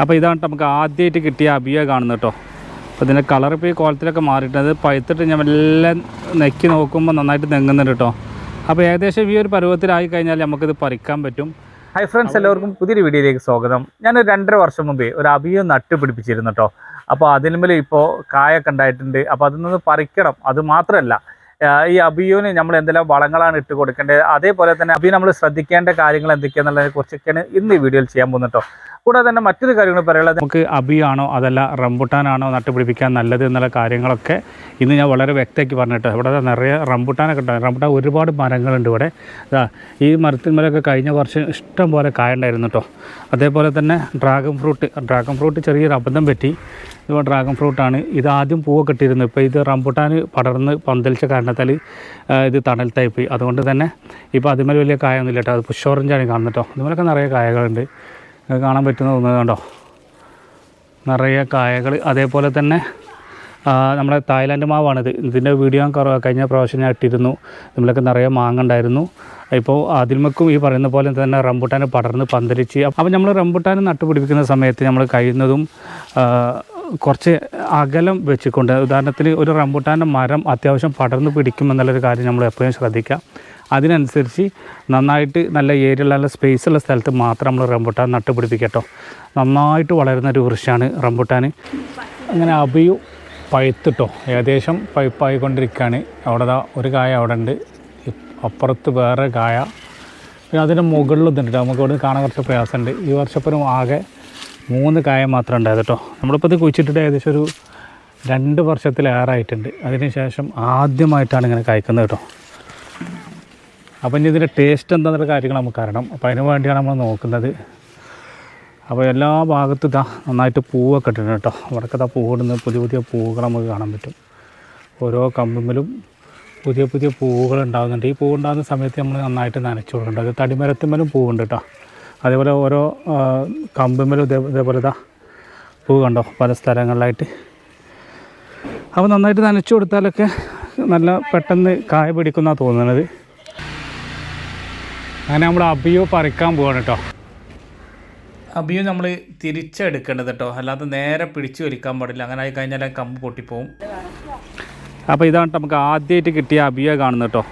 അപ്പോൾ ഇതാണ് നമുക്ക് ആദ്യമായിട്ട് കിട്ടിയ അബിയ കാണുന്നത് കേട്ടോ. അപ്പോൾ ഇതിന്റെ കളർ ഇപ്പോൾ ഈ കോലത്തിലൊക്കെ മാറിയിട്ടുണ്ട്. പഴുത്തിട്ട് ഞാൻ എല്ലാം നെക്കി നോക്കുമ്പോൾ നന്നായിട്ട് നെങ്ങുന്നുണ്ട് കേട്ടോ. അപ്പോൾ ഏകദേശം ഈ ഒരു പരുവത്തിലായി കഴിഞ്ഞാൽ നമുക്കിത് പറിക്കാൻ പറ്റും. ഹൈ ഫ്രണ്ട്സ് എല്ലാവർക്കും പുതിയൊരു വീഡിയോയിലേക്ക് സ്വാഗതം. ഞാൻ രണ്ടര വർഷം മുമ്പേ ഒരു അബിയ നട്ട് പിടിപ്പിച്ചിരുന്നു കേട്ടോ അപ്പോൾ അതിന്മേൽ ഇപ്പോൾ കായൊക്കെ ഉണ്ടായിട്ടുണ്ട്. അപ്പോൾ അതിൽ നിന്ന് പറിക്കണം. അത് മാത്രമല്ല ഈ അബിയോന് നമ്മൾ എന്തെല്ലാം വളങ്ങളാണ് ഇട്ട് കൊടുക്കേണ്ടത്? അതേപോലെ തന്നെ അബിയോ നമ്മൾ ശ്രദ്ധിക്കേണ്ട കാര്യങ്ങൾ എന്തൊക്കെയാണെന്നുള്ളതിനെ കുറിച്ചൊക്കെയാണ് ഇന്ന് ഈ വീഡിയോയിൽ ചെയ്യാൻ പോകുന്നത് കേട്ടോ. കൂടാതെ തന്നെ മറ്റൊരു കാര്യങ്ങൾ പറയുള്ളത് നമുക്ക് അബിയാണോ അതല്ല റംബുട്ടാനാണോ നട്ടുപിടിപ്പിക്കാൻ നല്ലത് എന്നുള്ള കാര്യങ്ങളൊക്കെ ഇന്ന് ഞാൻ വളരെ വ്യക്തമാക്കി പറഞ്ഞിട്ട് ഇവിടെ നിറയെ റംബുട്ടാനൊക്കെ ഉണ്ടാകും റംബുട്ടാൻ ഒരുപാട് മരങ്ങളുണ്ട് ഇവിടെ. ഇതാ ഈ മരത്തിന്മേലൊക്കെ കഴിഞ്ഞ വർഷം ഇഷ്ടം പോലെ കായുണ്ടായിരുന്നു കേട്ടോ. അതേപോലെ തന്നെ ഡ്രാഗൺ ഫ്രൂട്ട് ഡ്രാഗൺ ഫ്രൂട്ട് ചെറിയൊരു അബദ്ധം പറ്റി. ഇപ്പോൾ ഡ്രാഗൺ ഫ്രൂട്ടാണ് ഇത് ആദ്യം പൂവൊക്കെ ഇട്ടിരുന്നു. ഇപ്പോൾ ഇത് റംബുട്ടാൻ പടർന്ന് പന്തലിച്ച കാരണത്താൽ ഇത് തണൽത്തായിപ്പോയി പോയി അതുകൊണ്ട് തന്നെ ഇപ്പോൾ അതിമേൽ വലിയ കായൊന്നുമില്ല കേട്ടോ. അത് പുഷ് ഓറഞ്ചാണ് കാണുന്നത് കേട്ടോ. അതുമേലൊക്കെ നിറയെ കായകളുണ്ട്. കാണാൻ പറ്റുന്ന തോന്നുന്നത് കണ്ടോ? നിറയെ കായകൾ. അതേപോലെ തന്നെ നമ്മുടെ തായ്ലാൻഡ് മാവാണിത്. ഇതിന്റെ വീഡിയോ ഞാൻ കഴിഞ്ഞ പ്രാവശ്യം ഞാൻ ഇട്ടിരുന്നു. നമ്മളൊക്കെ നിറയെ മാങ്ങ ഉണ്ടായിരുന്നു. ഇപ്പോൾ അതിൽമക്കും ഈ പറയുന്ന പോലെ തന്നെ റംബുട്ടാൻ പടർന്ന് പന്തലിച്ച് അപ്പോൾ നമ്മൾ റംബുട്ടാൻ നട്ടുപിടിപ്പിക്കുന്ന സമയത്ത് നമ്മൾ കഴിയുന്നതും കുറച്ച് അകലം വെച്ചുകൊണ്ട് ഉദാഹരണത്തിന് ഒരു റംബുട്ടാന്റെ മരം അത്യാവശ്യം പടർന്ന് പിടിക്കുമെന്നുള്ളൊരു കാര്യം നമ്മൾ എപ്പോഴും ശ്രദ്ധിക്കുക. അതിനനുസരിച്ച് നന്നായിട്ട് നല്ല ഏരിയയുള്ള നല്ല സ്പേസ് ഉള്ള സ്ഥലത്ത് മാത്രം നമ്മൾ റംബുട്ടാൻ നട്ടുപിടിപ്പിക്കട്ടോ നന്നായിട്ട് വളരുന്ന ഒരു വൃക്ഷമാണ് റംബുട്ടാൻ അങ്ങനെ അബിയു പഴുത്തിട്ടോ ഏകദേശം പഴുപ്പായിക്കൊണ്ടിരിക്കുകയാണ്. അവിടെ ഒരു കായ അവിടെ ഉണ്ട്. അപ്പുറത്ത് വേറെ കായ. പിന്നെ അതിന്റെ മുകളിൽ ഇതുണ്ട്. നമുക്ക് ഇവിടെ കാണാൻ കുറച്ച് പ്രയാസമുണ്ട്. ഈ വർഷപ്പുറം ആകെ മൂന്ന് കായ മാത്രം ഉണ്ടായത് കേട്ടോ നമ്മളിപ്പോൾ ഇത് കുഴിച്ചിട്ടിട്ട് ഏകദേശം ഒരു രണ്ട് വർഷത്തിലേറായിട്ടുണ്ട് അതിന് ശേഷം ആദ്യമായിട്ടാണ് ഇങ്ങനെ കായ്ക്കുന്നത് കേട്ടോ അപ്പം ഇതിന്റെ ടേസ്റ്റ് എന്താണെന്നുള്ള കാര്യങ്ങൾ നമുക്ക് അറിയണം. അപ്പോൾ അതിന് വേണ്ടിയാണ് നമ്മൾ നോക്കുന്നത്. അപ്പോൾ എല്ലാ ഭാഗത്തും ഇതാ നന്നായിട്ട് പൂവൊക്കെ ഇട്ടിട്ടുണ്ട് കേട്ടോ. അവിടെയൊക്കെ ഇതാ പൂവിടുന്ന പുതിയ പുതിയ പൂവുകൾ നമുക്ക് കാണാൻ പറ്റും. ഓരോ കമ്പുമ്പിലും പുതിയ പുതിയ പൂവുകൾ ഉണ്ടാകുന്നുണ്ട്. ഈ പൂവുണ്ടാകുന്ന സമയത്ത് നമ്മൾ നന്നായിട്ട് നനച്ചു കൊടുക്കുന്നുണ്ട് അത് തടിമരത്തിന്മേലും പൂവുണ്ട് കേട്ടോ. അതേപോലെ ഓരോ കമ്പിന്മേലും ഇതേ ഇതേപോലെ ഇതാ പൂ കണ്ടോ? പല സ്ഥലങ്ങളിലായിട്ട്. അപ്പോൾ നന്നായിട്ട് നനച്ചു കൊടുത്താലൊക്കെ നല്ല പെട്ടെന്ന് കായ പിടിക്കുന്നതാണ് തോന്നുന്നത്. അങ്ങനെ നമ്മൾ അബിയോ പറിക്കാൻ പോവാണ് കേട്ടോ അബിയോ നമ്മൾ തിരിച്ചെടുക്കേണ്ടത് കേട്ടോ അല്ലാതെ നേരെ പിടിച്ചു വലിക്കാൻ പാടില്ല. അങ്ങനെ ആയി കഴിഞ്ഞാൽ കമ്പ് പൊട്ടിപ്പോവും. അപ്പോൾ ഇതാണ് നമുക്ക് ആദ്യമായിട്ട് കിട്ടിയ അബിയ കാണുന്നത് കേട്ടോ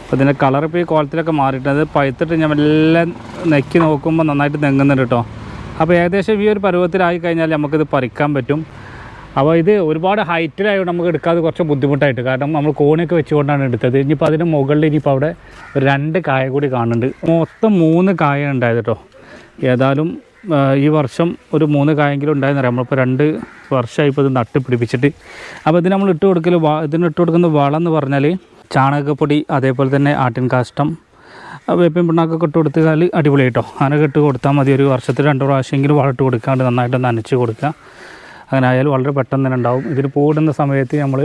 അപ്പോൾ ഇതിന്റെ കളർ ഇപ്പോൾ ഈ കോലത്തിലൊക്കെ മാറിയിട്ടുണ്ട്. പഴുത്തിട്ട് ഞാൻ എല്ലാം നെക്കി നോക്കുമ്പോൾ നന്നായിട്ട് നെങ്ങുന്നുണ്ട് കേട്ടോ അപ്പോൾ ഏകദേശം ഈ ഒരു പരുവത്തിലായി കഴിഞ്ഞാൽ നമുക്കിത് പറിക്കാൻ പറ്റും. അപ്പോൾ ഇത് ഒരുപാട് ഹൈറ്റിലായതുകൊണ്ട് നമുക്ക് എടുക്കാതെ കുറച്ച് ബുദ്ധിമുട്ടായിട്ട്. കാരണം നമ്മൾ കോണിയൊക്കെ വെച്ചുകൊണ്ടാണ് എടുത്തത്. ഇനിയിപ്പോൾ അതിന് മുകളിൽ ഇനിയിപ്പോൾ അവിടെ രണ്ട് കായ കൂടി കാണുന്നുണ്ട്. മൊത്തം മൂന്ന് കായ ഉണ്ടായത് കേട്ടോ. ഏതായാലും ഈ വർഷം ഒരു മൂന്ന് കായെങ്കിലും ഉണ്ടായെന്നറിയാം നമ്മളിപ്പോൾ രണ്ട് വർഷമായി ഇപ്പോൾ ഇത് നട്ട് പിടിപ്പിച്ചിട്ട് അപ്പോൾ ഇതിന് നമ്മൾ ഇട്ട് കൊടുക്കൽ ഇതിന് ഇട്ട് കൊടുക്കുന്ന വളം എന്ന് പറഞ്ഞാൽ ചാണകപ്പൊടി അതേപോലെ തന്നെ ആട്ടിൻ കാഷ്ടം വേപ്പിൻ പിണ്ണാക്കൊക്കെ ഇട്ട് കൊടുത്താൽ അടിപൊളി കേട്ടോ. അങ്ങനെ ഇട്ട് കൊടുത്താൽ മതി. ഒരു വർഷത്തിൽ രണ്ട് പ്രാവശ്യമെങ്കിലും വളം ഇട്ട് കൊടുക്കാണ്ട് നന്നായിട്ട് നനച്ച് കൊടുക്കുക. അങ്ങനെ വളരെ പെട്ടെന്ന് തന്നെ ഉണ്ടാവും. ഇതിന് പൂടുന്ന സമയത്ത് നമ്മൾ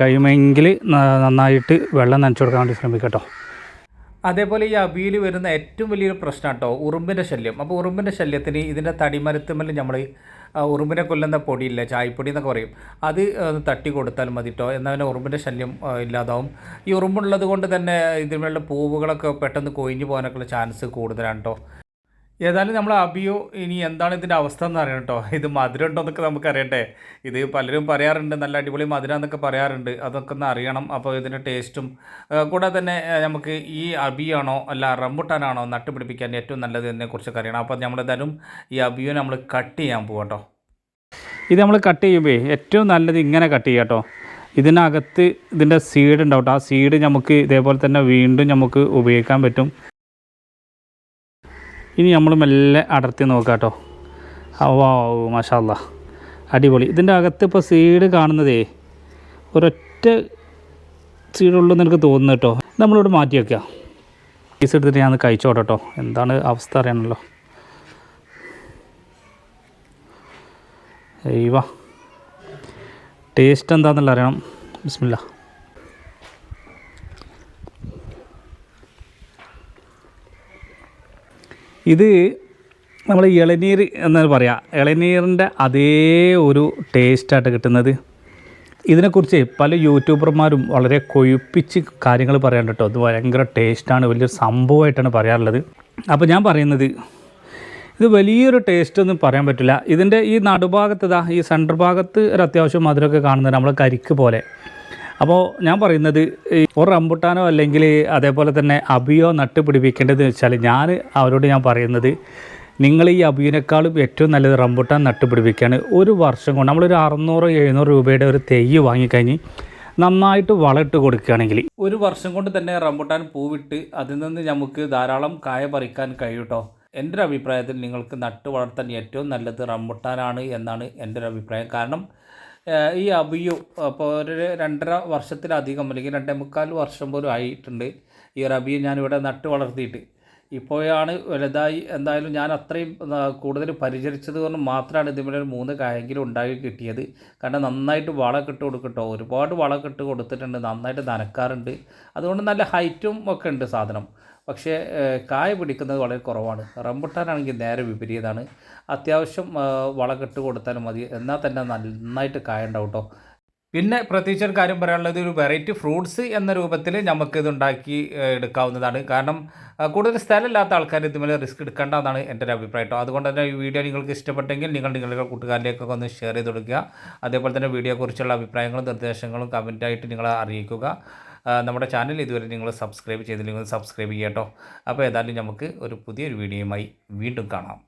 കഴിയുമെങ്കിൽ നന്നായിട്ട് വെള്ളം നനച്ചു കൊടുക്കാൻ വേണ്ടി ശ്രമിക്കട്ടോ. അതേപോലെ ഈ അബിയിൽ വരുന്ന ഏറ്റവും വലിയൊരു പ്രശ്നം കേട്ടോ ഉറുമ്പിന്റെ ശല്യം. അപ്പോൾ ഉറുമ്പിന്റെ ശല്യത്തിന് ഇതിന്റെ തടിമരത്തുമ്മൽ നമ്മൾ ഉറുമ്പിനെ കൊല്ലുന്ന പൊടിയില്ല ചായപ്പൊടി എന്നൊക്കെ പറയും. അത് തട്ടി കൊടുത്താൽ മതി കേട്ടോ എന്നാൽ ഉറുമ്പിന്റെ ശല്യം ഇല്ലാതാവും. ഈ ഉറുമ്പുള്ളത് കൊണ്ട് തന്നെ ഇതിനുള്ള പൂവുകളൊക്കെ പെട്ടെന്ന് കൊഴിഞ്ഞു പോകാനൊക്കെയുള്ള ചാൻസ് കൂടുതലാണ് കേട്ടോ ഏതായാലും നമ്മൾ അബിയോ ഇനി എന്താണ് ഇതിന്റെ അവസ്ഥ എന്ന് അറിയണം കേട്ടോ. ഇത് മധുരം ഉണ്ടോ എന്നൊക്കെ നമുക്ക് അറിയട്ടെ ഇത് പലരും പറയാറുണ്ട് നല്ല അടിപൊളി മധുരം എന്നൊക്കെ പറയാറുണ്ട്. അതൊക്കെ ഒന്ന് അറിയണം. അപ്പോൾ ഇതിന്റെ ടേസ്റ്റും കൂടെ തന്നെ നമുക്ക് ഈ അബിയാണോ അല്ല റംബുട്ടാനാണോ നട്ടുപിടിപ്പിക്കാൻ ഏറ്റവും നല്ലത് എന്നതിനെക്കുറിച്ചൊക്കെ അറിയണം. അപ്പോൾ നമ്മളെന്തായാലും ഈ അബിയോ നമ്മൾ കട്ട് ചെയ്യാൻ പോകാം കേട്ടോ. ഇത് നമ്മൾ കട്ട് ചെയ്യുമ്പോൾ ഏറ്റവും നല്ലത് ഇങ്ങനെ കട്ട് ചെയ്യാം കേട്ടോ. ഇതിനകത്ത് ഇതിന്റെ സീഡ് ഉണ്ടാവും ആ സീഡ് നമുക്ക് ഇതേപോലെ തന്നെ വീണ്ടും നമുക്ക് ഉപയോഗിക്കാൻ പറ്റും. ഇനി നമ്മൾ മെല്ലെ അടർത്തി നോക്കാം കേട്ടോ. വാ മാഷാല്ല അടിപൊളി. ഇതിന്റെ അകത്ത് ഇപ്പോൾ സീഡ് കാണുന്നതേ ഒരൊറ്റ സീഡുള്ളൂ എന്ന് എനിക്ക് തോന്നുന്നു കേട്ടോ. നമ്മളിവിടെ മാറ്റി വയ്ക്കുക പീസ് എടുത്തിട്ട് ഞാൻ കഴിച്ചോട്ടെ കേട്ടോ. എന്താണ് അവസ്ഥ അറിയണമല്ലോ വാ. ടേസ്റ്റ് എന്താണെന്നുള്ള അറിയണം. ബിസ്മില്ല. ഇത് നമ്മൾ ഇളനീർ എന്നാണ് പറയാം. ഇളനീരിന്റെ അതേ ഒരു ടേസ്റ്റായിട്ട് കിട്ടുന്നത്. ഇതിനെക്കുറിച്ച് പല യൂട്യൂബർമാരും വളരെ കൊഴുപ്പിച്ച് കാര്യങ്ങൾ പറയാൻ കേട്ടോ. അത് ഭയങ്കര ടേസ്റ്റാണ് വലിയൊരു സംഭവമായിട്ടാണ് പറയാറുള്ളത്. അപ്പോൾ ഞാൻ പറയുന്നത് ഇത് വലിയൊരു ടേസ്റ്റ് ഒന്നും പറയാൻ പറ്റില്ല. ഇതിന്റെ ഈ നടുഭാഗത്ത് ഇതാ ഈ സെന്റർ ഭാഗത്ത് ഒരു അത്യാവശ്യം മധുരമൊക്കെ കാണുന്നത് നമ്മൾ കരിക്ക് പോലെ. അപ്പോൾ ഞാൻ പറയുന്നത് ഒരു റംബുട്ടാനോ അല്ലെങ്കിൽ അതേപോലെ തന്നെ അബിയോ നട്ട് പിടിപ്പിക്കേണ്ടത് വെച്ചാൽ ഞാൻ അവരോട് ഞാൻ പറയുന്നത് നിങ്ങൾ ഈ അബിയനേക്കാളും ഏറ്റവും നല്ലത് റംബുട്ടാൻ നട്ട് പിടിപ്പിക്കുകയാണ് ഒരു വർഷം കൊണ്ട് നമ്മളൊരു അറുന്നൂറ് എഴുന്നൂറ് രൂപയുടെ ഒരു തെയ്യ് വാങ്ങിക്കഴിഞ്ഞ് നന്നായിട്ട് വളമിട്ട് കൊടുക്കുകയാണെങ്കിൽ ഒരു വർഷം കൊണ്ട് തന്നെ റംബുട്ടാൻ പൂവിട്ട് അതിൽ നിന്ന് നമുക്ക് ധാരാളം കായ പറിക്കാൻ കഴിയൂട്ടോ എന്റെ ഒരു അഭിപ്രായത്തിൽ നിങ്ങൾക്ക് നട്ട് വളർത്താൻ ഏറ്റവും നല്ലത് റംബുട്ടാനാണ് എന്നാണ് എന്റെ ഒരു അഭിപ്രായം. കാരണം ഈ അബിയു അപ്പോൾ ഒരു രണ്ടര വർഷത്തിലധികം അല്ലെങ്കിൽ രണ്ടേ മുക്കാൽ വർഷം പോലും ആയിട്ടുണ്ട് ഈ ഒരു അബിയു ഞാനിവിടെ നട്ട് വളർത്തിയിട്ട് ഇപ്പോഴാണ് വലുതായി എന്തായാലും ഞാൻ അത്രയും കൂടുതൽ പരിചരിച്ചത് കൊണ്ട് മാത്രമാണ് ഇതിന്മേൽ ഒരു മൂന്ന് കായെങ്കിലും ഉണ്ടാക്കി കിട്ടിയത്. കാരണം നന്നായിട്ട് വളമൊക്കെ ഇട്ട് കൊടുക്കട്ടോ. ഒരുപാട് വളമൊക്കെ ഇട്ട് കൊടുത്തിട്ടുണ്ട്. നന്നായിട്ട് നനക്കാറുണ്ട്. അതുകൊണ്ട് നല്ല ഹൈറ്റും ഒക്കെ ഉണ്ട് സാധനം. പക്ഷേ കായ പിടിക്കുന്നത് വളരെ കുറവാണ്. റംബുട്ടാനാണെങ്കിൽ നേരെ വിപരീതമാണ് അത്യാവശ്യം വളമൊക്കെ ഇട്ട് കൊടുത്താലും മതി. എന്നാൽ തന്നെ നന്നായിട്ട് കായ ഉണ്ടാവും കേട്ടോ പിന്നെ പ്രത്യേകിച്ച് ഒരു കാര്യം പറയാനുള്ളത് ഒരു വെറൈറ്റി ഫ്രൂട്ട്സ് എന്ന രൂപത്തിൽ നമുക്ക് ഉണ്ടാക്കി എടുക്കാവുന്നതാണ്. കാരണം കൂടുതൽ സ്ഥലമില്ലാത്ത ആൾക്കാർ ഇതുമേലെ റിസ്ക് എടുക്കേണ്ട എന്നാണ് എന്റെ ഒരു അഭിപ്രായം കേട്ടോ. അതുകൊണ്ട് തന്നെ ഈ വീഡിയോ നിങ്ങൾക്ക് ഇഷ്ടപ്പെട്ടെങ്കിൽ നിങ്ങൾ നിങ്ങളുടെ കൂട്ടുകാരിലേക്കൊക്കെ ഒന്ന് ഷെയർ ചെയ്ത് കൊടുക്കുക. അതേപോലെ തന്നെ വീഡിയോയെക്കുറിച്ചുള്ള അഭിപ്രായങ്ങളും നിർദ്ദേശങ്ങളും കമന്റായിട്ട് നിങ്ങളെ അറിയിക്കുക. നമ്മുടെ ചാനൽ ഇതുവരെ നിങ്ങൾ സബ്സ്ക്രൈബ് ചെയ്തില്ലെങ്കിൽ സബ്സ്ക്രൈബ് ചെയ്യാം കേട്ടോ. അപ്പോൾ ഏതായാലും നമുക്ക് ഒരു പുതിയൊരു വീഡിയോയുമായി വീണ്ടും കാണാം.